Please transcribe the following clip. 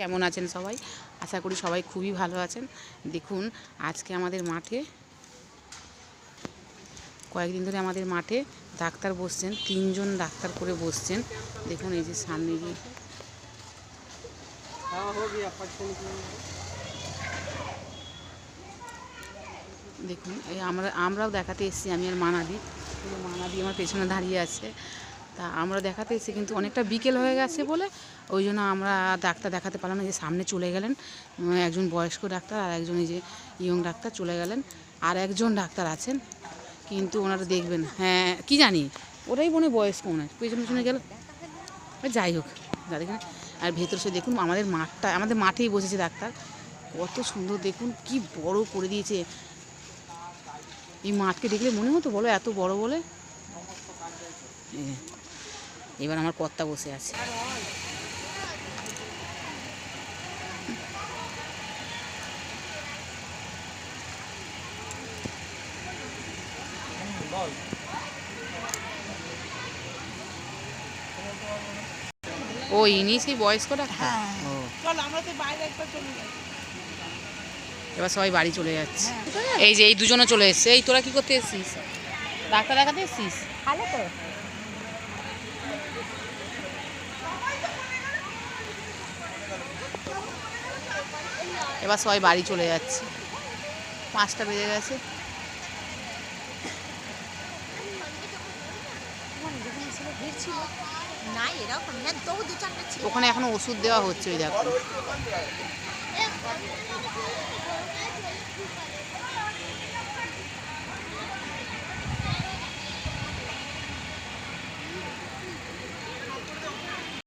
কেমন আছেন সবাই? আশা করি সবাই খুবই ভালো আছেন। দেখুন, আজকে আমাদের মাঠে কয়েকদিন ধরে আমাদের মাঠে ডাক্তার বসছেন, তিনজন ডাক্তার করে বসছেন। দেখুন, এই যে সামনে গিয়ে দেখুন, এই আমরা, আমরাও দেখাতে এসেছি, আমি আর মানাদি মানাদি আমার পেছনে দাঁড়িয়ে আছে। তা আমরা দেখাতে এসেছি, কিন্তু অনেকটা বিকেল হয়ে গেছে বলে ওই জন্য আমরা ডাক্তার দেখাতে পারলাম না যে সামনে চলে গেলেন একজন বয়স্ক ডাক্তার আর একজন এই যে ইয়ং ডাক্তার চলে গেলেন, আর একজন ডাক্তার আছেন, কিন্তু ওনারা দেখবেন হ্যাঁ কি জানি ওটাই মনে বয়স্ক হয়, পেছনে পেছনে গেল যাই হোক যাদের আর ভেতর সে দেখুন, আমাদের মাঠটা, আমাদের মাঠেই বসেছে ডাক্তার, কত সুন্দর, দেখুন কি বড় করে দিয়েছে, এই মাঠকে দেখলে মনে হতো বলো এত বড় বলে? এবার আমার কর্তা বসে আছে। ও ইনি সেই বয়স্ক ডাক্তার ও। চল আমরা তো বাইরে একবার চলে যাই। এবার সবাই বাড়ি চলে যাচ্ছে। এই যে এই দুজনে চলে এসছে। এই তোরা কি করতে এসছিস? ডাক্তার দেখাতে এসছিস? ভালো তো। এবার সবাই বাড়ি চলে যাচ্ছে। পাঁচটা বেজে গেছে। ওখানে এখনও ওষুধ দেওয়া হচ্ছে, ওই দেখো।